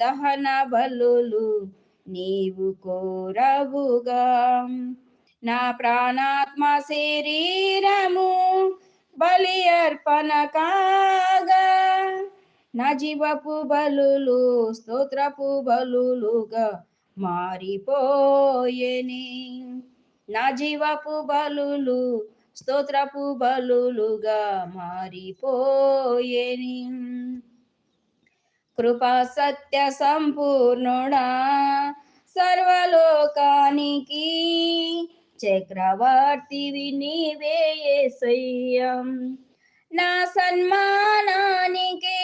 దహన బలులు నీవు కోరవుగా. నా ప్రాణాత్మ శరీరము బలి అర్పణ కాగా. నా జీవపు బలులు స్తోత్రపు బలులుగా మారిపోయేని. నా జీవపు బలులు స్తోత్రపు బలులుగా మారిపోయేని. కృపా సత్య సంపూర్ణుడా సర్వలోకానికి చక్రవర్తివి నీవే యేసయ్యం నా సన్మానానికి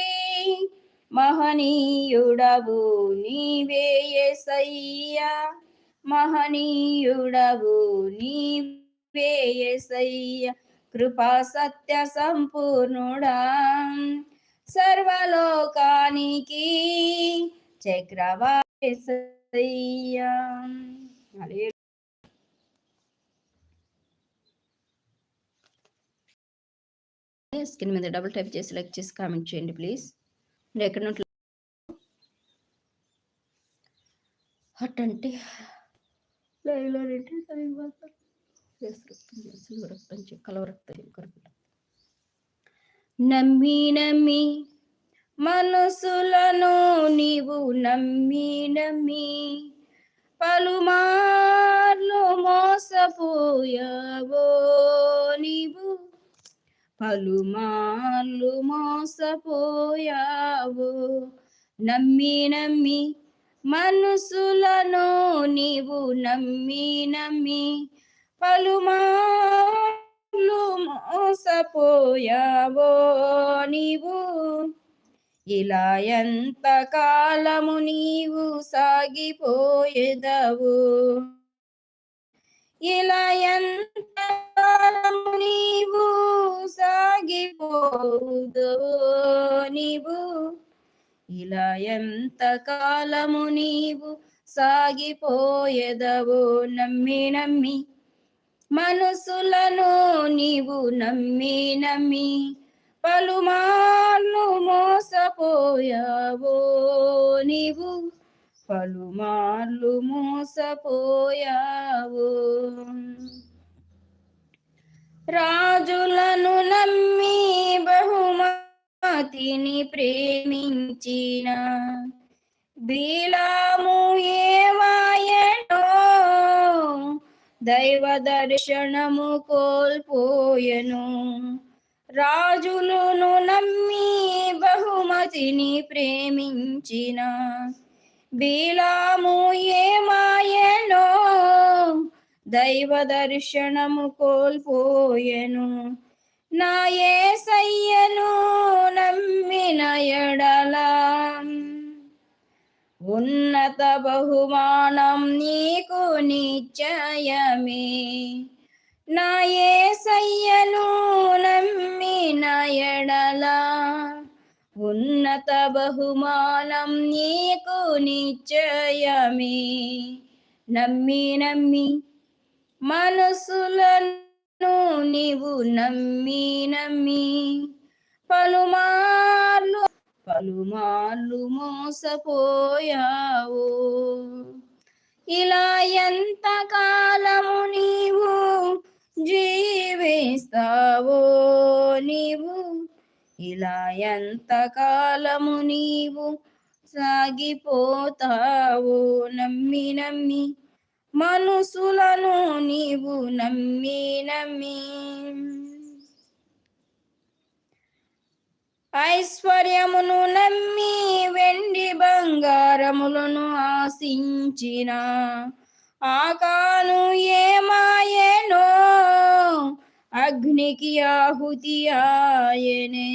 మహనీయుడవు నీవే యేసయ్యా మహనీయుడవు నీవే యేసయ్య కృపా సత్య సంపూర్ణుడా సర్వ చక్రవర్తి యేసయ్యా స్క్రీన్ మీద డబుల్ టైప్ చేసి లైక్ చేసి కామెంట్ చేయండి ప్లీజ్. మీరు ఎక్కడ నుండి హట్ అంటే లైవ్లో అంటే నమ్మి నమ్మి మనసులను నీవు నమ్మి నమ్మి పలుమార్లు మోసపోయావో నీవు? పలుమార్లు మోసపోయావో నమ్మి నమ్మి మనసులను నీవు నమ్మి నమ్మి పలుమార్లు మోసపోయావో నీవు? ఇలా ఎంత కాలము నీవు సాగిపోయేదవు? ఇలా ఎంత కాలము నీవు సాగిపోదువు నీవు? ఇలా ఎంత కాలము నీవు సాగిపోయేదవు? నమ్మి నమ్మి. మనసులను నీవు నమ్మి నమ్మి. పలుమార్లు మోసపోయావో నీవు? పలుమార్లు మోసపోయావు? రాజులను నమ్మి బహుమతిని ప్రేమించిన బీలాము ఏమాయనో దైవ దర్శనము కోల్పోయెను. రాజులను నమ్మి బహుమతిని ప్రేమించిన. బీలాము ఏమాయనో దైవ దర్శనము కోల్పోయెను. నా యేసయ్యను నమ్మిన ఎడల ఉన్నత బహుమానం నీకు నిశ్చయమే. నా సయ్యను నమ్మిన ఎడలా ఉన్నత బహుమానం నీకు నిశ్చయమే. నమ్మి నమ్మి మనసులను నీవు నమ్మి నమ్మి పలుమార్లు పలుమార్లు మోసపోయావు. ఇలా ఎంత కాలము నీవు జీవిస్తావో నీవు? ఇలా ఎంత కాలము నీవు సాగిపోతావు నమ్మి నమ్మి మనసులను నీవు నమ్మి నమ్మి. ఐశ్వర్యమును నమ్మి వెండి బంగారములను ఆశించిన ఆకాను ఏమాయనో అగ్నికి ఆహుతి ఆయనే.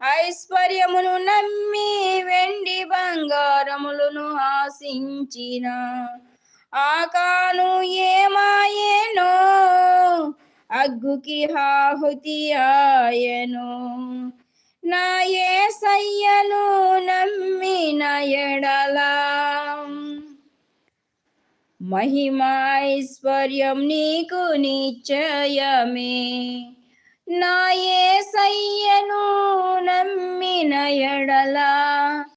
ఐశ్వర్యమును నమ్మి వెండి బంగారములను ఆశించిన ఆకాను ఏమాయనో అగ్గుకి ఆహుతి ఆయనో. మహిమైశ్వర్యం నీకు నిశ్చయమే. నాయే సయ్యను నమ్మిన ఎడలా